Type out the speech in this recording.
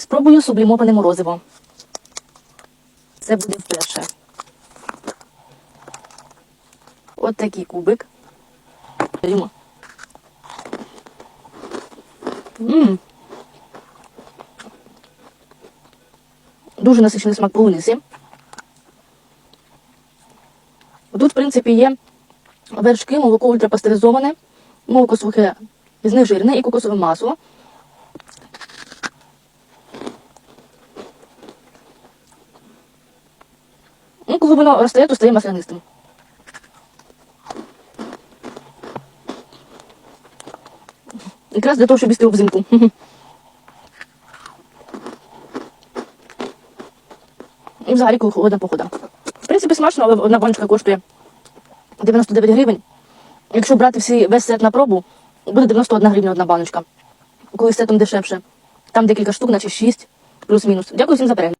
Спробую сублімоване морозиво. Це буде вперше. От такий кубик. Берімо. Мм. Дуже насичений смак полуниці. Тут, в принципі, є вершки, молоко ультрапастеризоване, молоко сухе, знежирне і кокосове масло. Ну, коли воно розтає, то стає маслянистим. Якраз для того, щоб їсти взимку. І взагалі, коли холодна погода. В принципі, смачно, але одна баночка коштує 99 гривень. Якщо брати всі, весь сет на пробу, буде 91 гривня одна баночка. Коли сетом дешевше. Там декілька штук, наче 6, плюс-мінус. Дякую всім за перегляд.